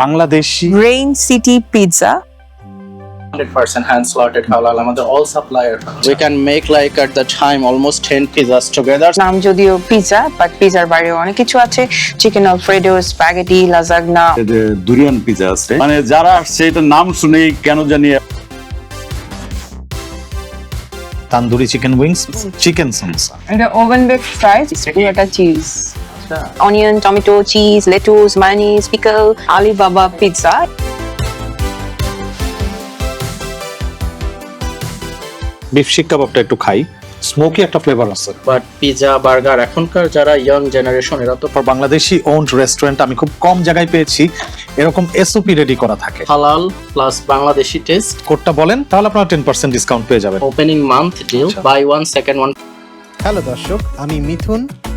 Bangladeshi Rain City Pizza. 100% hand slotted halal আমাদের all supplier we can make like at the time almost 10 pizzas together. নাম যদিও pizza but পিৎজার বাইরে অনেক কিছু আছে। Chicken alfredo spaghetti lasagna durian pizza আছে। মানে যারা আসছে এটার নাম শুনেই কেন জানি tandoori chicken wings chicken samosa এটা ওভেন বেক ফ্রাইজ এটা cheese onion tomato cheese lettuce mayonnaise pickle Alibaba pizza beef seekh কাবাবটা একটু খাই। স্মোকি একটা ফ্লেভার আছে। বাট পিজা বার্গার এখনকার যারা ইয়ং জেনারেশন এরা তো বাংলাদেশি ওন্ড রেস্টুরেন্ট আমি খুব কম জায়গায় পেয়েছি। এরকম এসওপি রেডি করা থাকে। হালাল প্লাস বাংলাদেশি টেস্ট কোডটা বলেন তাহলে আপনারা টেন পার্সেন্ট ডিসকাউন্ট পেয়ে যাবেন। Opening month deal buy one second one hello দর্শক আমি মিথুন।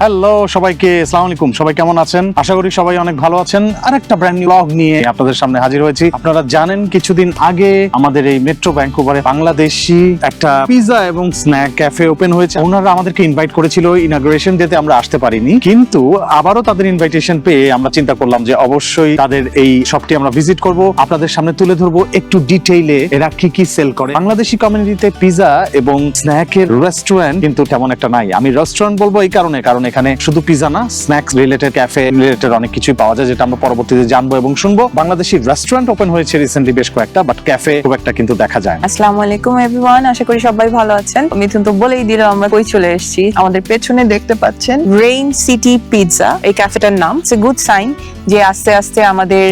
হ্যালো সবাইকে, আসসালামু আলাইকুম। সবাই কেমন আছেন? আশা করি সবাই অনেক ভালো আছেন। আর একটা ব্র্যান্ড নিউ ব্লগ নিয়ে আপনাদের সামনে হাজির হয়েছি। আপনারা জানেন, কিছুদিন আগে আমাদের এই মেট্রো ব্যাঙ্কুভারে বাংলাদেশি একটা পিজা এবং স্ন্যাক ক্যাফে ওপেন হয়েছে। ওনারা আমাদেরকে ইনভাইট করেছিল ইনাগ্রেশন ডেতে আমরা আসতে পারিনি। কিন্তু আবারও তাদের ইনভাইটেশন পেয়ে আমরা চিন্তা করলাম যে অবশ্যই তাদের এই শপটি আমরা ভিজিট করব। আপনাদের সামনে তুলে ধরবো একটু ডিটেইলে এরা কি কি সেল করে। বাংলাদেশি কমিউনিটিতে পিজা এবং স্ন্যাকের রেস্টুরেন্ট কিন্তু তেমন একটা নাই। আমি রেস্টুরেন্ট বলব এই কারণে, কারণ এখানে শুধু পিজা না স্ন্যাক্স রিলেটেড ক্যাফে রিলেটেড অনেক কিছুই পাওয়া যায়, যেটা আমরা পরবর্তীতে জানব এবং শুনব। বাংলাদেশি রেস্টুরেন্ট ওপেন হয়েছে রিসেন্টলি বেশ কয়েকটা বাট ক্যাফে খুব একটা কিন্তু দেখা যায় আসসালামু আলাইকুম এভরিওয়ান আশা করি সবাই ভালো আছেন। মিথুন তো বলেই দিল, আমরা কই চলে এসেছি। আমাদের পেছনে দেখতে পাচ্ছেন রেইন সিটি পিৎজা এই ক্যাফেটার নাম। ইটস এ গুড সাইন যে আস্তে আস্তে আমাদের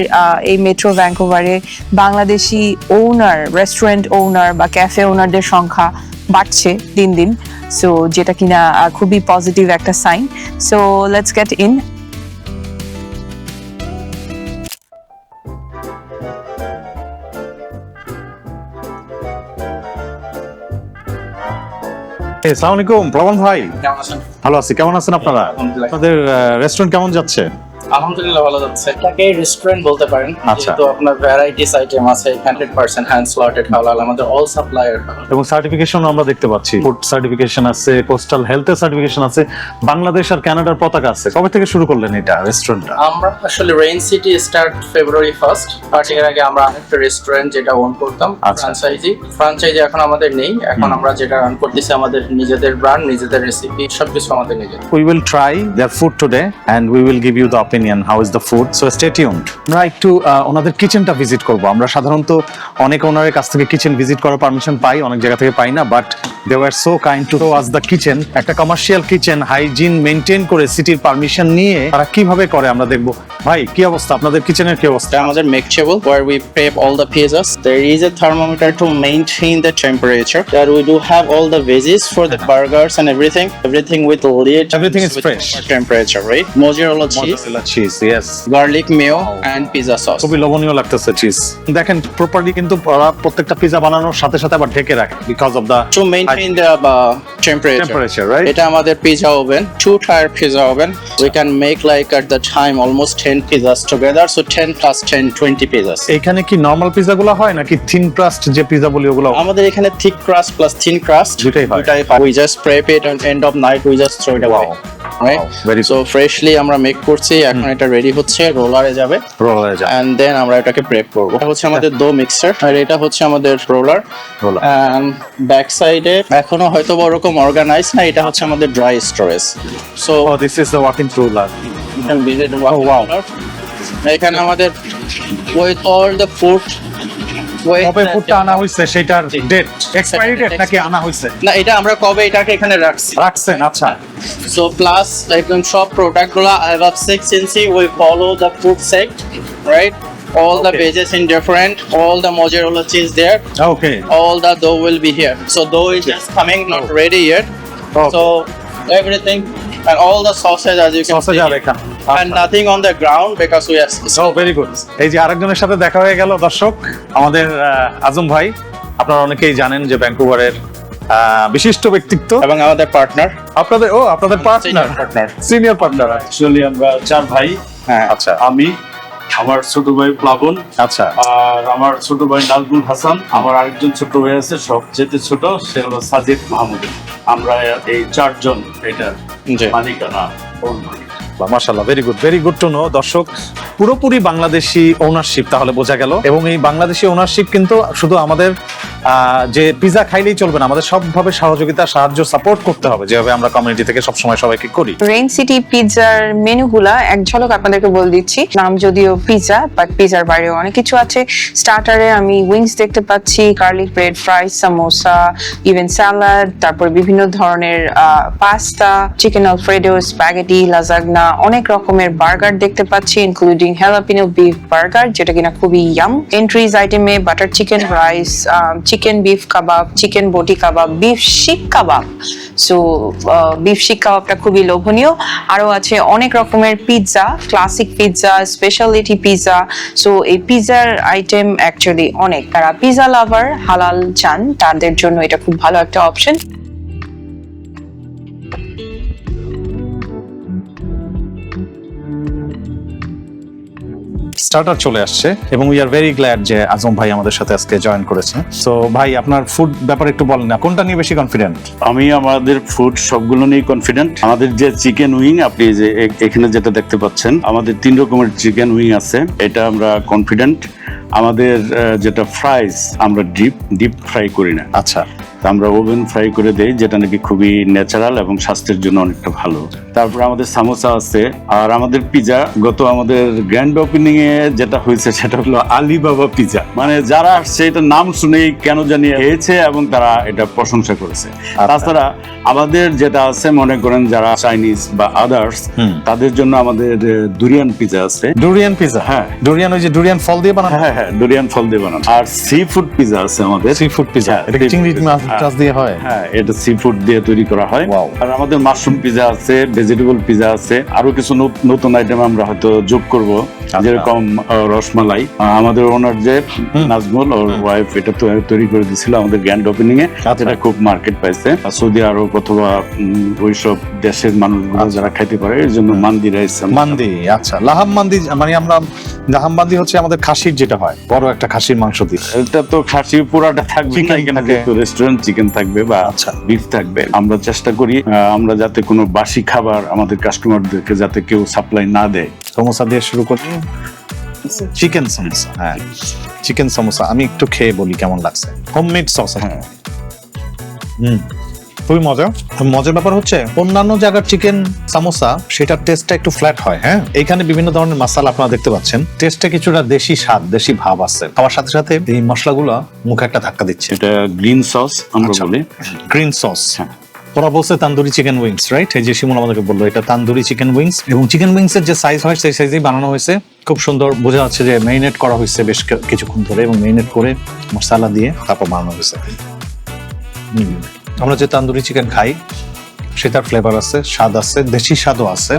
এই মেট্রো ভ্যাঙ্কুভারে বাংলাদেশি ওনার রেস্টুরেন্ট ওনার বা ক্যাফে ওনারদের সংখ্যা বাড়ছে দিন দিন। সো যেটা কিনা খুবই পজিটিভ একটা sign so let's get in এই, আসসালামু আলাইকুম প্লবন ভাই ভালো আছি কেমন আছেন আপনারা? আপনাদের রেস্টুরেন্ট কেমন যাচ্ছে? আলহামদুলিল্লাহ ভালো যাচ্ছে। এটাকে রেস্টুরেন্ট বলতে পারেন। আচ্ছা। যেহেতু আপনার ভ্যারাইটিস আইটেম আছে 100% হ্যান্ড স্লটেড হালাল আমাদের অল সাপ্লায়ার এবং সার্টিফিকেশন আমরা দেখতে পাচ্ছি। ফুড সার্টিফিকেশন আছে কোস্টাল হেলথের সার্টিফিকেশন আছে বাংলাদেশ আর কানাডার পতাকা আছে। কবে থেকে শুরু করলেন এটা রেস্টুরেন্টটা আমরা আসলে rain city start February first but এর আগে আমরা আরেকটা রেস্টুরেন্ট যেটা ওন করতাম আচ্ছা। ফ্রাঞ্চাইজি ফ্রাঞ্চাইজি এখন আমাদের নেই এখন আমরা যেটা রান করতেছি আমাদের নিজেদের ব্র্যান্ড নিজেদের রেসিপি সবকিছু আমাদের নিজেদের। We will try their food today and we will give you the opinion how is the food so stay tuned আমরা একটু ওনাদের কিচেনটা ভিজিট করব আমরা সাধারণত অনেক ওনারের কাছ থেকে কিচেন ভিজিট করার পারমিশন পাই অনেক জায়গা থেকে পাই না but they were so kind to us the kitchen একটা কমার্শিয়াল কিচেন হাইজিন মেনটেন করে সিটির পারমিশন নিয়ে তারা কীভাবে করে আমরা দেখব ভাই কি অবস্থা আপনাদের কিচেনের কি অবস্থা আমাদের মেকচেবল where we prep all the pizzas there is a thermometer to maintain the temperature that we do have all the veggies for the burgers and everything everything with lid Everything is with fresh. proper temperature right mozzarella cheese cheese yes garlic mayo and pizza sauce খুবই লবণীয় লাগতেছে cheese দেখেন properly কিন্তু ওরা প্রত্যেকটা pizza বানানোর সাথে সাথে আবার ঢেকে রাখে because of the maintain the uh, temperature temperature right এটা আমাদের pizza oven two tier pizza oven we can make like at the time almost 10 pizzas together so 10 plus 10 20 pizzas এখানে কি নরমাল পিজা গুলো হয় নাকি থিন ক্রাস্ট যে pizza বলি ওগুলো আমাদের এখানে thick crust plus thin crust দুইটাই হয়। দুইটাই হয়। just prep it and end of night we just throw it away right very so freshly আমরা মেক করছি এখন এটা রেডি হচ্ছে রোলারে যাবে। রোলারে যাবে। এন্ড দেন আমরা এটাকে প্রেপ করব। এটা হচ্ছে আমাদের দো মিক্সার আর এটা হচ্ছে আমাদের রোলার ব্যাক সাইডে এখনও হয়তো বড় ওরকম অর্গানাইজ না এটা হচ্ছে আমাদের dry storage so this is the walking roller এখানে আমাদের উইথ অল দ্য Wait, কবে ফুডটা আনা হয়েছে সেটার ডেট এক্সপায়ারি ডেট নাকি আনা হয়েছে না এটা আমরা কবে এটাকে এখানে রাখছি রাখছেন আচ্ছা সো প্লাস একদম সব প্রোডাক্টগুলো above six inch we follow the food set right all the Okay. pages in different all the mozzarella cheese there okay all the dough will be here so dough is just coming not ready yet Okay. so everything and all the sausage as you can sausage see. এখানে and nothing on the ground because we are ও very good এই যে আরেকজনের সাথে দেখা হয়ে গেল দর্শক আমাদের আজম ভাই আপনারা অনেকেই জানেন যে ভ্যাঙ্কুভারের বিশিষ্ট ব্যক্তিত্ব। এবং আমাদের পার্টনার আপনাদের ও আপনাদের partner partner senior partner actually আমরা চার ভাই। হ্যাঁ। আচ্ছা। আমি আমার ছোট ভাই প্লাবন। আচ্ছা। আর আমার ছোট ভাই নাজমুল হাসান। আমার আরেকজন ছোট ভাই আছে সবচেয়ে ছোট সে হলো সাজিদ মাহমুদ। আমরা এই চারজন এটা মালিকানা own very good very good to know দর্শক। পুরোপুরি বাংলাদেশি ওনারশিপ তাহলে বোঝা গেল। এবং এই বাংলাদেশি ওনারশিপ কিন্তু শুধু আমাদের যে পিজা খাইলেই চলবে না, আমাদের সবভাবে সহযোগিতা, সাহায্য সাপোর্ট করতে হবে, যেভাবে আমরা কমিউনিটি থেকে সবসময় সবাইকে করি। রেইন সিটি পিৎজার মেনুগুলা, এক ঝলক আপনাদেরকে বলে দিচ্ছি, নাম যদিও পিৎজা বাট পিৎজার বাইরে অনেক কিছু আছে। স্টার্টারে আমি উইংস দেখতে পাচ্ছি garlic bread fry samosa even salad তারপর বিভিন্ন ধরনের pasta chicken alfredo spaghetti lasagna অনেক রকমের বার্গার দেখতে পাচ্ছি ইনক্লুডিং হ্যালাপিনো বিফ বার্গার যেটা কিনা খুবই ইয়াম এন্ট্রিজ আইটেমে butter chicken rice chicken beef kebab chicken boti kebab beef শিক কাবাব সো বিফ শিক কাবাবটা খুবই লোভনীয়। আরও আছে অনেক রকমের pizza classic pizza speciality pizza so এই পিৎজার আইটেম অ্যাকচুয়ালি অনেক। তারা পিৎজা লাভার হালাল চান, তাদের জন্য এটা খুব ভালো একটা অপশন স্টার্টার চলে আসছে এবং উই আর ভেরি গ্ল্যাড যে আজম ভাই আমাদের সাথে আজকে জয়েন করেছে। সো ভাই আপনার ফুড ব্যাপারে একটু বলেন না কোনটা নিয়ে বেশি কনফিডেন্ট আমি আমাদের ফুড সবগুলো নিয়ে কনফিডেন্ট আমাদের যে চিকেন উইং আপনি যে এখানে যেটা দেখতে পাচ্ছেন আমাদের তিন রকমের চিকেন উইং আছে। এটা আমরা কনফিডেন্ট আমাদের যেটা ফ্রাইস আমরা ডিপ ডিপ ফ্রাই করি না। আচ্ছা। তা আমরা ওভেন ফ্রাই করে দেই যেটা নাকি খুবই ন্যাচারাল এবং স্বাস্থ্যের জন্য অনেকটা ভালো। তারপর আমাদের সামোসা আছে আর আমাদের পিজা গত আমাদের গ্র্যান্ড ওপেনিং এ যেটা হয়েছে সেটা হলো আলিবাবা পিজা। মানে যারা আসছে এটা নাম শুনেই কেন জানি খেয়েছে এবং তারা এটা প্রশংসা করেছে। তাছাড়া আমাদের যেটা আছে মনে করেন যারা চাইনিজ বা আদার্স তাদের জন্য আমাদের দুরিয়ান পিজা আছে। ডুরিয়ান পিজা হ্যাঁ। ডুরিয়ান ওই যে ডুরিয়ান ফল দিয়ে বানানো? হ্যাঁ হ্যাঁ ডুরিয়ান ফল দিয়ে বানানো। আর সি ফুড পিজা আছে আমাদের। সি ফুড পিজা হ্যাঁ, এটা চিংড়ি মাছ হ্যাঁ। দিয়ে হয়? হ্যাঁ এটা সি ফুড দিয়ে তৈরি করা হয়। আর আমাদের মাশরুম পিজা আছে ভেজিটেবল পিজা আছে। আরও কিছু নতুন আইটেম আমরা হয়তো যোগ করব যেরকম রসমালাই। আমাদের ওনার যে নাজমুল ওর ওয়াইফ এটা তৈরি করে দিছিল আমাদের গ্র্যান্ড ওপেনিং এ। আচ্ছা। এটা খুব মার্কেট পাইছে। সৌদি আরব অথবা ওইসব দেশের মানুষগুলো আচ্ছা। যারা খাইতে পারে এর জন্য মান্দি রাইস মান্দি আচ্ছা। লাহাম মান্দি মানে আমরা লাহাম মান্দি হচ্ছে আমাদের খাসির যেটা হয় বড় একটা খাসির মাংস দিয়ে। এটা তো খাসি পুরাটা থাকবে। রেস্টুরেন্ট চিকেন থাকবে বা আচ্ছা। বিফ থাকবে। আমরা চেষ্টা করি আমরা যাতে কোনো বাসি খাবার আমাদের কাস্টমারদেরকে যাতে কেউ সাপ্লাই না দেয়। সমোসা দিয়ে শুরু করি। চিকেন সমোসা হ্যাঁ। চিকেন সমোসা আমি একটু খেয়ে বলি কেমন লাগছে। হোমমেড সস হ্যাঁ। হুম। খুবই মজা মজার ব্যাপার হচ্ছে অন্যান্য জায়গার চিকেন সামোসা সেটার টেস্টটা একটু ফ্ল্যাট হয় হ্যাঁ? এখানে বিভিন্ন ধরনের মশলা আপনারা দেখতে পাচ্ছেন। টেস্টে কিছুটা দেশি স্বাদ দেশি ভাব আছে। খাওয়ার সাথে সাথে এই মশলাগুলো মুখে একটা ধাক্কা দিচ্ছে। এটা গ্রিন সস আমরা আচ্ছা। বলি। গ্রিন সস হ্যাঁ। ওরা বলছে তান্দুরি চিকেন উইংস রাইট এই যে শিমুল আমাদেরকে বলল এটা তান্দুরি চিকেন উইংস এবং চিকেন উইংস এর যে সাইজ হয় সেই সাইজেই বানানো হয়েছে। খুব সুন্দর বোঝা যাচ্ছে যে মেরিনেট করা হয়েছে বেশ কিছুক্ষণ ধরে এবং মেরিনেট করে মশলা দিয়ে তারপর বানানো হয়েছে। হুম। আমরা যে তান্দুরি চিকেন খাই সেটার ফ্লেভার আছে স্বাদ আছে দেশি স্বাদও আছে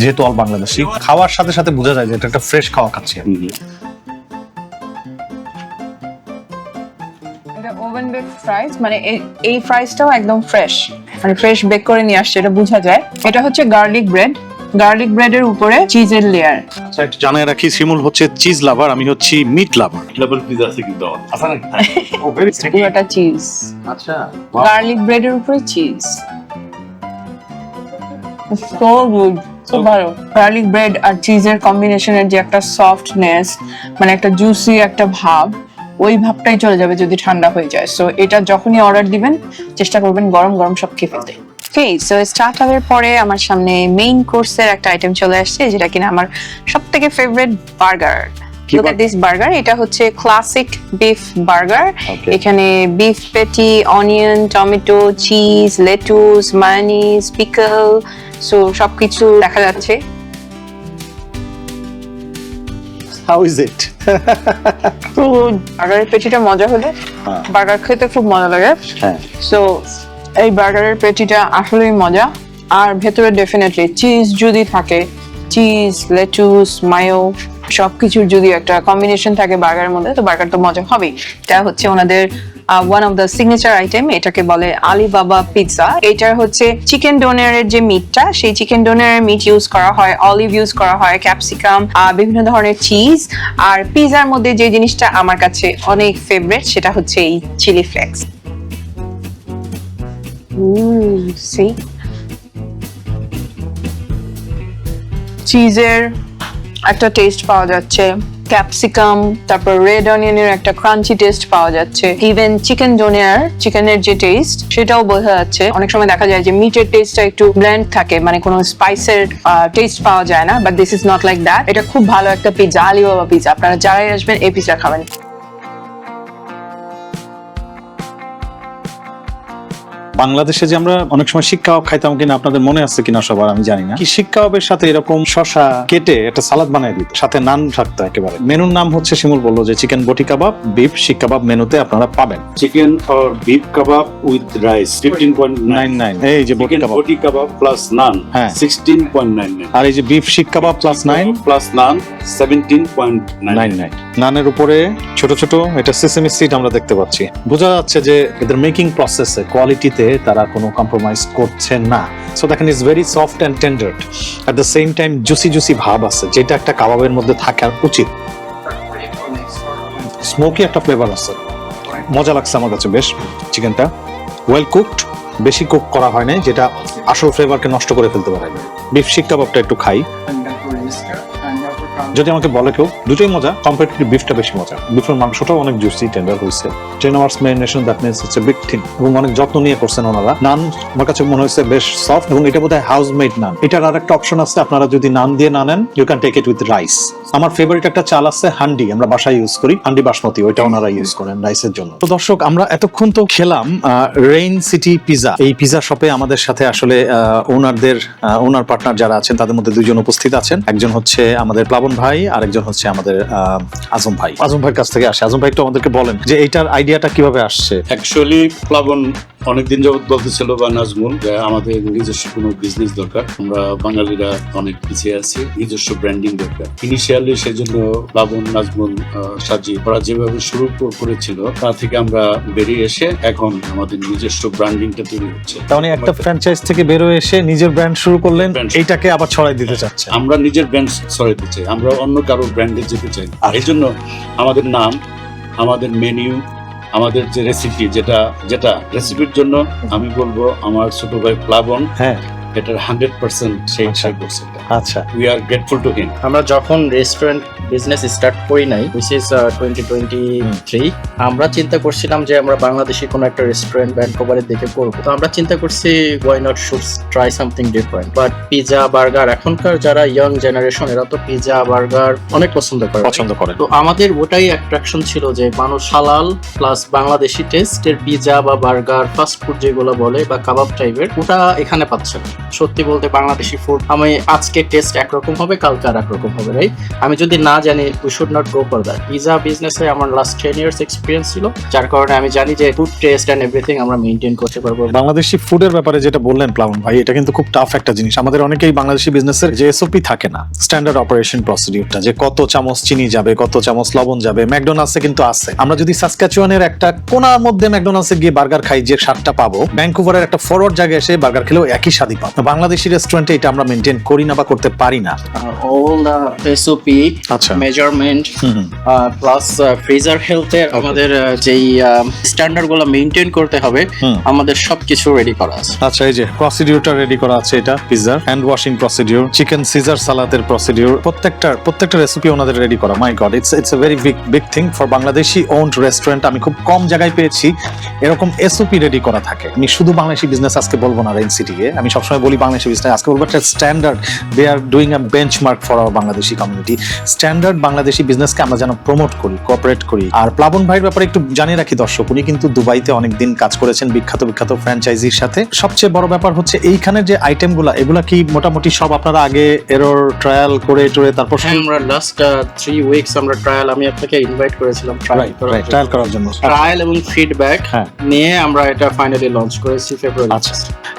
যেহেতু অল বাংলাদেশি। খাওয়ার সাথে সাথে বোঝা যায় যে এটা একটা ফ্রেশ খাওয়া খাচ্ছি এটা ওভেন বেক ফ্রাইস মানে এই- এই ফ্রাইসটাও একদম ফ্রেশ মানে ফ্রেশ বেক করে নিয়ে আসছে এটা বোঝা যায়। এটা হচ্ছে গার্লিক ব্রেড গার্লিক ব্রেডের উপরে চিজের লেয়ার আচ্ছা একটু জানাই রাখি শিমুল হচ্ছে চিজ লাভার আমি হচ্ছি মিট লাভার ডাবল পিজা আছে কিন্তু আমার। পুরোটা চিজ আচ্ছা গার্লিক ব্রেডের উপরে চিজ সো গুড খুব ভালো। গার্লিক ব্রেড আর চিজের কম্বিনেশনের যে একটা সফটনেস মানে একটা জুসি একটা ভাব ওই ভাবটাই চলে যাবে যদি ঠান্ডা হয়ে যায়। সো এটা যখনই অর্ডার দিবেন চেষ্টা করবেন গরম গরম সব খেয়ে ফেলতে। ওকে সো স্টার্ট হওয়ার পরে আমার সামনে মেইন কোর্সের একটা আইটেম চলে আসছে যেটা কিনা আমার সব থেকে favourite burger look at this burger এটা হচ্ছে ক্লাসিক বিফ বার্গার এখানে beef patty onion tomato cheese lettuce mayonnaise pickle so সবকিছু দেখা যাচ্ছে। হাউ ইজ ইট তো বার্গারের পেটিটা মজা হলে হ্যাঁ। বার্গার খেতে খুব মজা লাগে। হ্যাঁ। সো এই বার্গারের পেটিটা আসলেই মজা। আর ভেতরে ডেফিনেটলি চিজ যদি থাকে চিজ লেটুস মায়ো সবকিছুর যদি একটা কম্বিনেশন থাকে বার্গারের মধ্যে, তো বার্গার তো মজা হবেই। এটা হচ্ছে ওনাদের one of the signature item এটাকে বলে আলিবাবা পিৎজা এটার হচ্ছে চিকেন ডোনারের যে মিটটা সেই চিকেন ডোনারের মিট ইউজ করা হয় অলিভ ইউজ করা হয় ক্যাপসিকাম বিভিন্ন ধরনের চিজ আর পিৎজার মধ্যে যে জিনিসটা আমার কাছে অনেক ফেভারিট সেটা হচ্ছে এই চিলি ফ্লেক্স সি চিজের একটা টেস্ট পাওয়া যাচ্ছে। ক্যাপসিকাম তারপর রেড অনিয়নের একটা ক্রাঞ্চি টেস্ট পাওয়া যাচ্ছে। ইভেন চিকেন ডোনিয়ার চিকেনের যে টেস্ট সেটাও বোঝা যাচ্ছে। অনেক সময় দেখা যায় যে মিটের টেস্টটা একটু ব্ল্যান্ড থাকে মানে কোনো স্পাইসের টেস্ট পাওয়া যায় না but this is not like that এটা খুব ভালো একটা পিৎজা আলিবাবা পিৎজা আপনারা যারাই আসবেন, এই পিৎজা খাবেন। বাংলাদেশে যে আমরা অনেক সময় শিক্ষা কাবাব খাইতাম কিনা আপনাদের মনে আছে কিনা সবার আমি জানি না। কি শিক কাবাবের সাথে এরকম শশা কেটে একটা সালাদ বানাই দিত সাথে নান থাকতো একেবারে। মেনুর নাম হচ্ছে শিমুল বলল যে chicken boti kebab beef seekh কাবাব মেনুতে আপনারা পাবেন। Chicken or beef kebab with rice fifteen point nine nine এই যে boti kebab. Boti kebab plus naan হ্যাঁ। সিক্সটিন পয়েন্ট নাইন নাইন আর এই যে beef seekh kebab plus nine plus naan seventeen point nine nine nine নানের উপরে ছোট ছোট এটা সেসেমি সিড আমরা দেখতে পাচ্ছি। বোঝা যাচ্ছে যে এদের মেকিং প্রসেসে কোয়ালিটিতে তারা কোনো কম্প্রোমাইজ করছে না। সো দেখেন is very soft and tender at the same time juicy juicy ভাব আছে, যেটা একটা কাবাবের মধ্যে থাকা উচিত। স্মোকি একটা ফ্লেভার আছে। মজা লাগছে আমার কাছে বেশ, চিকেনটা। ওয়েল কুকড বেশি কুক করা হয় নাই, যেটা আসল ফ্লেভারকে নষ্ট করে ফেলতে পারে। বিফ শিক কাবাবটা একটু খাই। যদি আমাকে বলে কেউ, দুটোই মজা কম্পারেটিভ বিফটা বেশি মজা। বিফের মাংসটাও অনেক জুসি টেন্ডার হয়েছে। Ten hours marination that means হচ্ছে বিগ থিং এবং অনেক যত্ন নিয়ে করছেন ওনারা। নান আমার কাছে মনে হয়েছে বেশ সফট এবং এটা বোধহয় হাউস মেড নান। এটার আর একটা অপশন আছে, আপনারা যদি নান দিয়ে না নেন you can take it with rice আমার ফেভারিট একটা চাল আছে হান্ডি, আমরা বাসায় ইউজ করি, হান্ডি বাসমতি, ওইটা ওনারা ইউজ করেন রাইসের জন্য। তো দর্শক, আমরা এতক্ষণ তো খেলাম রেইন সিটি পিজা এই পিজা শপে আমাদের সাথে আসলে ওনারদের ওনার পার্টনার যারা আছেন, তাদের মধ্যে দুজন উপস্থিত আছেন। একজন হচ্ছে আমাদের প্লাবন ভাই আরেকজন হচ্ছে আমাদের আহ, আজম ভাই। আজম ভাইয়ের কাছ থেকে আসে। আজম ভাই একটু আমাদেরকে বলেন যে এইটার আইডিয়াটা কীভাবে আসছে? অ্যাকচুয়ালি প্লাবন অনেকদিন যাবত বলতেছিল বা নাজমুল যে আমাদের নিজস্ব কোনো বিজনেস দরকার। আমরা বাঙালিরা অনেক পিছিয়ে আছি নিজস্ব ব্র্যান্ডিং দরকার। ইনিশিয়ালি সেই জন্য প্লাবন নাজমুল সাজি ওরা যেভাবে শুরু করেছিল তা থেকে আমরা বেরিয়ে এসে এখন আমাদের নিজস্ব ব্র্যান্ডিংটা তৈরি হচ্ছে। তার মানে একটা ফ্র্যাঞ্চাইজ থেকে বেরোয় এসে নিজের ব্র্যান্ড শুরু করলেন। এইটাকে আবার ছড়াই দিতে চাচ্ছে। আমরা নিজের ব্র্যান্ড ছড়াইতে চাই। আমরা অন্য কারও ব্র্যান্ডে যেতে চাই আর এই জন্য আমাদের নাম আমাদের মেনিউ আমাদের যে রেসিপি যেটা যেটা রেসিপির জন্য আমি বলব আমার ছোট ভাই প্লাবন। হ্যাঁ। এটার হান্ড্রেড পার্সেন্ট সেই আচ্ছা। ট্রাই করছে আচ্ছা। We are grateful to him আমরা যখন রেস্টুরেন্ট বিজনেস স্টার্ট করি নাই which is twenty twenty three আমরা চিন্তা করছিলাম যে আমরা বাংলাদেশি কোনো একটা রেস্টুরেন্ট ব্যাঙ্কোভারের দিকে করব। তো আমরা চিন্তা করছি why not should try something different but pizza burger এখনকার যারা ইয়ং জেনারেশন এরা তো পিজা বার্গার অনেক পছন্দ করে। পছন্দ করেন তো আমাদের ওটাই অ্যাট্রাকশন ছিল যে মানুষ হালাল প্লাস বাংলাদেশি টেস্টের পিজা বা বার্গার ফাস্ট ফুড যেগুলো বলে বা কাবাব টাইপের ওটা এখানে পাচ্ছে না। সত্যি বলতে বাংলাদেশি ফুড আমি আজকে টেস্ট একরকম হবে, কালকে আর একরকম হবে রাইট আমি যদি না জানি we should not go for that pizza বিজনেসে আমার লাস্ট টেন ইয়ার্স এক্সপিরিয়েন্স ছিল, যার কারণে আমি জানি যে ফুড টেস্ট অ্যান্ড এভরিথিং আমরা মেনটেন করতে পারব। বাংলাদেশি ফুডের ব্যাপারে যেটা বললেন প্লাবন ভাই, এটা কিন্তু খুব টাফ একটা জিনিস। আমাদের অনেকেই বাংলাদেশি বিজনেসের যে এসওপি থাকে না স্ট্যান্ডার্ড অপারেশন প্রসিডিউরটা যে কত চামচ চিনি যাবে, কত চামচ লবণ যাবে, ম্যাকডোনাল্ডসে কিন্তু আছে। আমরা যদি সাসক্যাচুয়ানের একটা কোনার মধ্যে ম্যাকডোনাল্ডসে গিয়ে বার্গার খাই, যে স্বাদটা পাবো ভ্যাঙ্কুভারের একটা ফরওয়ার্ড জায়গায় এসে বার্গার খেলেও একই স্বাদই পাবো। বাংলাদেশি রেস্টুরেন্টে এটা আমরা মেনটেন করি না বা করতে পারি না। অল দ্য এসওপি আচ্ছা। মেজারমেন্ট। প্লাস ফ্রিজার হেলথের আমাদের যেই স্ট্যান্ডার্ডগুলো মেনটেন করতে হবে আমাদের সবকিছু রেডি করা আছে। আচ্ছা এই যে প্রসিডিউরটা রেডি করা আছে এটা পিৎজার hand washing procedure chicken caesar সালাদের procedure প্রত্যেকটা প্রত্যেকটা রেসিপি ওনাদের রেডি করা। My god it's it's a very big big thing for Bangladeshi owned restaurant আমি খুব কম জায়গায় পেয়েছি এরকম এসওপি রেডি করা থাকে। আমি শুধু বাংলাদেশি বিজনেস আজকে বলব না রেন সিটিকে আমি সবসময় বলি বলি বাংলাদেশি বিজনেস আজকে বলব একটা standard they are doing a benchmark for our Bangladeshi community standard Bangladeshi বিজনেসকে আমরা যেন প্রমোট করি কোঅপারেট করি। আর প্লাবন ভাইয়ের ব্যাপারে একটু জানিয়ে রাখি দর্শক উনি কিন্তু দুবাইতে অনেকদিন কাজ করেছেন বিখ্যাত বিখ্যাত ফ্র্যাঞ্চাইজির সাথে। সবচেয়ে বড় ব্যাপার হচ্ছে এইখানে যে আইটেমগুলো এগুলা কি মোটামুটি সব আপনারা আগে এরর ট্রায়াল করে টরে তারপর হ্যাঁ, আমরা লাস্ট থ্রি উইকস আমরা ট্রায়াল আমি আপনাকে ইনভাইট করেছিলাম ট্রায়াল করার জন্য। ট্রায়াল এবং ফিডব্যাক। নিয়ে আমরা এটা ফাইনালি লঞ্চ করেছি ফেব্রুয়ারি আচ্ছা।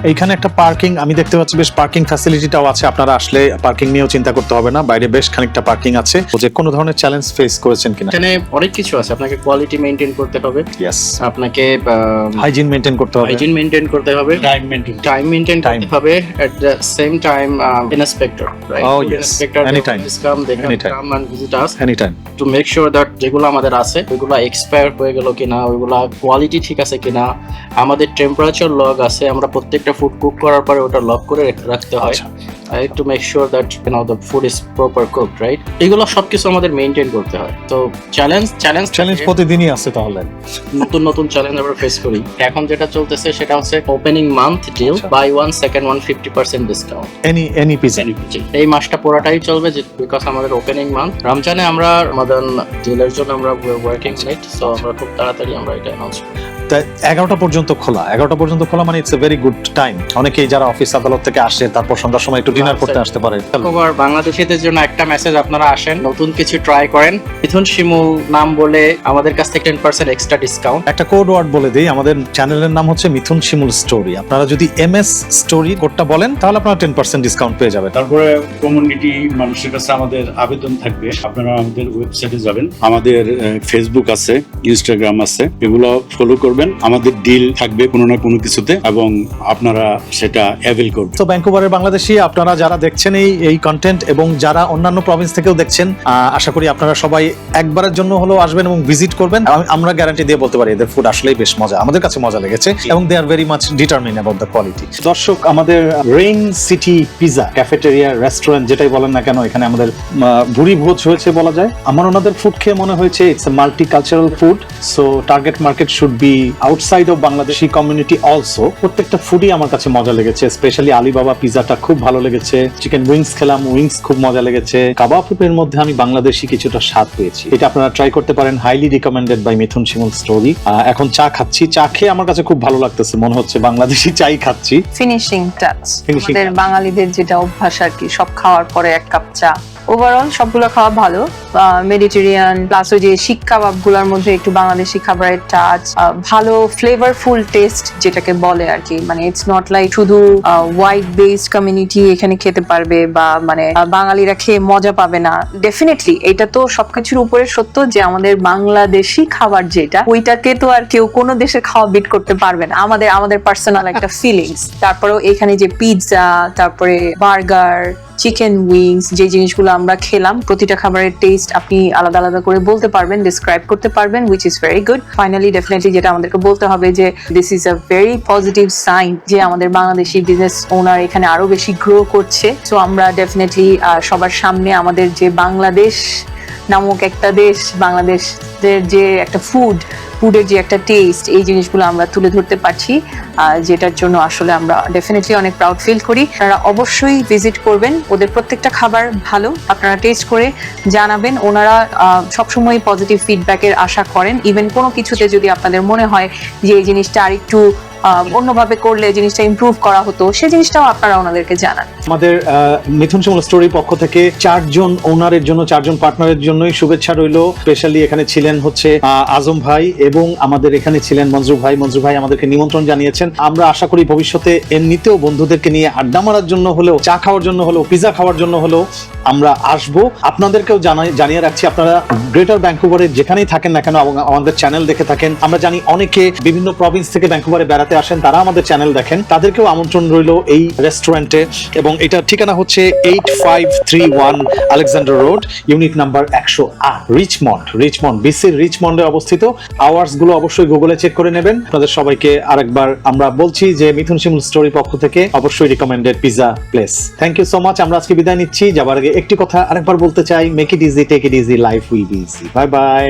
এইখানে একটা পার্কিং আমি দেখতে পাচ্ছি বেশ পার্কিং ফ্যাসিলিটিটাও আছে। আপনারা আসলে পার্কিং নিয়েও চিন্তা করতে হবে না। বাইরে বেশ খানিকটা পার্কিং আছে। যে কোনো ধরনের চ্যালেঞ্জ ফেস করেছেন কিনা? এখানে অনেক কিছু আছে। আপনাকে কোয়ালিটি মেনটেন করতে হবে। ইয়েস আপনাকে হাইজিন মেনটেন করতে হবে। হাইজিন মেনটেন করতে হবে। Time maintain time maintain. করতে হবে at the same time inspector right Oh, yes. Inspector Anytime. Come they. Come and visit us any time to make sure that যেগুলো আমাদের আছে ওগুলো এক্সপায়ার হয়ে গেল কিনা ওইগুলো কোয়ালিটি ঠিক আছে কিনা। আমাদের টেম্পারেচার লগ আছে। আমরা প্রত্যেকটা ফুড কুক করার পরে ওটা লক করে রাখতে হয়। To make sure that you know the food is proper cook right এগুলো সবকিছু আমাদের মেনটেন করতে হয়। তো চ্যালেঞ্জ চ্যালেঞ্জ চ্যালেঞ্জ প্রতিদিনই আছে তাহলে। নতুন নতুন চ্যালেঞ্জ আমরা ফেস করি। এখন যেটা চলতেছে সেটা হচ্ছে opening month deal. Buy one second one fifty percent discount any any pizza এই মাসটা পুরোটাই চলবে বিকজ আমাদের ওপেনিং মান্থ রমজানে আমরা আমাদের ডিলের জন্য আমরা ওয়ার্কিং নাইট সো আমরা খুব তাড়াতাড়ি আমরা এটা অ্যানাউন্স করি এগারোটা পর্যন্ত খোলা। এগারোটা পর্যন্ত খোলা মানে it's a very good time অনেকেই যারা অফিস আদালত থেকে আসে তারপর সন্ধ্যার সময় একটু ডিনার করতে আসতে পারে। বাংলাদেশিদের জন্য একটা মেসেজ আপনারা আসেন। নতুন কিছু ট্রাই করেন। মিথুন শিমুল নাম বলে আমাদের কাছ থেকে টেন পার্সেন্ট এক্সট্রা ডিসকাউন্ট একটা কোড ওয়ার্ড বলে দিই আমাদের চ্যানেলের নাম হচ্ছে মিথুন শিমুল স্টোরি আপনারা যদি এম এস স্টোরি কোডটা বলেন তাহলে আপনারা টেন পার্সেন্ট ডিসকাউন্ট পেয়ে যাবেন। তারপরে কমিউনিটি মানুষের কাছে আমাদের আবেদন থাকবে। আপনারা আমাদের ওয়েবসাইটে যাবেন। আমাদের ফেসবুক আছে ইনস্টাগ্রাম আছে। এগুলো ফলো করবেন আমাদের ডিল থাকবে কোনো না কোনো কিছুতে এবং আপনারা সেটা অ্যাভেল করবেন। তো ব্যাঙ্কুভারের বাংলাদেশি আপনারা যারা দেখছেন এই এই কন্টেন্ট এবং যারা অন্যান্য প্রভিন্স থেকেও দেখছেন আশা করি আপনারা সবাই একবারের জন্য হলেও আসবেন এবং ভিজিট করবেন। আমরা গ্যারান্টি দিয়ে বলতে পারি এদের ফুড আসলেই বেশ মজা। আমাদের কাছে মজা লেগেছে এবং they are very much determined about the quality দর্শক আমাদের rain city pizza cafeteria restaurant যেটাই বলেন না কেন এখানে আমাদের ভুরি ভোজ হয়েছে বলা যায়। আমার ওনাদের ফুড খেয়ে মনে হয়েছে it's a multicultural food so target market should be outside of Bangladeshi community also প্রত্যেকটা ফুডই আমার কাছে মজা লেগেছে স্পেশালি আলিবাবা পিজাটা খুব ভালো লেগেছে চিকেন উইংস খেলাম উইংস খুব মজা লেগেছে কাবাব এর মধ্যে আমি বাংলাদেশি কিছুটা স্বাদ পেয়েছি। এটা আপনারা ট্রাই করতে পারেন highly recommended by Mithun Shimul story এখন চা খাচ্ছি চা খেয়ে আমার কাছে খুব ভালো লাগতেছে মনে হচ্ছে বাংলাদেশি চাই খাচ্ছি। ফিনিশিং টাচ আমাদের বাঙালিদের যেটা অভ্যাস আর কি সব খাওয়ার পরে এক কাপ চা। ওভারঅল সবগুলো খাওয়া ভালো। মেডিটেরিয়ান প্লাস ওই যে শিক কাবাবগুলার মধ্যে একটু বাংলাদেশি খাবারের টাচ ভালো ফ্লেভারফুল টেস্ট যেটাকে বলে আর কি। মানে ইটস নট লাইক শুধু হোয়াইট বেসড কমিউনিটি এখানে খেতে পারবে বা মানে বাঙালিরা খেয়ে মজা পাবে না। ডেফিনেটলি এটা তো সবকিছুর উপরে সত্য যে আমাদের বাংলাদেশি খাবার যেটা ওইটাকে তো আর কেউ কোনো দেশের খাওয়া বিট করতে পারবে না। আমাদের আমাদের পার্সোনাল একটা ফিলিংস তারপরেও এখানে যে পিৎজা তারপরে বার্গার চিকেন উইংস যে জিনিসগুলো আমরা খেলাম, প্রতিটা খাবারের টেস্ট আপনি আলাদা আলাদা করে বলতে পারবেন ডিসক্রাইব করতে পারবেন which is very good finally definitely যেটা আমাদেরকে বলতে হবে যে this is a very positive sign যে আমাদের বাংলাদেশি বিজনেস ওনার এখানে আরও বেশি গ্রো করছে। সো আমরা ডেফিনেটলি সবার সামনে আমাদের যে বাংলাদেশ নামক একটা দেশ, বাংলাদেশের যে একটা ফুড ফুডের যে একটা টেস্ট এই জিনিসগুলো আমরা তুলে ধরতে পারছি যেটার জন্য আসলে আমরা ডেফিনেটলি অনেক প্রাউড ফিল করি। আপনারা অবশ্যই ভিজিট করবেন, ওদের প্রত্যেকটা খাবার ভালো, আপনারা টেস্ট করে জানাবেন, ওনারা সবসময় পজিটিভ ফিডব্যাকের আশা করেন। ইভেন কোনো কিছুতে যদি আপনাদের মনে হয় যে এই জিনিসটা আরেকটু অন্যভাবে করলে জিনিসটা ইমপ্রুভ করা হতো সেই জিনিসটাও আপনারা ওনাদেরকে জানান। আমাদের মিথুন শিমুল স্টোরির পক্ষ থেকে চারজন ওনারের জন্য, চারজন পার্টনারের জন্যই শুভেচ্ছা রইল। স্পেশালি এখানে ছিলেন হচ্ছে আজম ভাই এবং আমাদের এখানে ছিলেন মঞ্জু ভাই। মঞ্জু ভাই আমাদেরকে নিমন্ত্রণ জানিয়েছেন। আমরা আশা করি ভবিষ্যতে এমনিতেও বন্ধুদেরকে নিয়ে আড্ডা মারার জন্য হলেও, চা খাওয়ার জন্য হলেও পিজা খাওয়ার জন্য হলেও আমরা আসব। আপনাদেরকেও জানাই জানিয়ে রাখছি, আপনারা গ্রেটার ব্যাঙ্কুভারে যেখানেই থাকেন না কেন এবং আমাদের চ্যানেল দেখে থাকেন, আমরা জানি অনেকে বিভিন্ন প্রভিন্স থেকে ব্যাঙ্কুভারে বেড়াতে আসেন, তারা আমাদের চ্যানেল দেখেন। তাদেরকেও আমন্ত্রণ রইল এই রেস্টুরেন্টে এবং এটার ঠিকানা হচ্ছে eight five three one Alexander road unit number একশো আট রিচমন্ড রিচমন্ড বিসির রিচমন্ডে অবস্থিত। আওয়ার্সগুলো অবশ্যই গুগলে চেক করে নেবেন। আপনাদের সবাইকে আরেকবার আমরা বলছি যে মিথুন শিমুল স্টোরি পক্ষ থেকে অবশ্যই recommended pizza place thank you so much আমরা আজকে বিদায় নিচ্ছি। যাবার আগে একটি কথা আরেকবার বলতে চাই make it easy take it easy life will be easy bye bye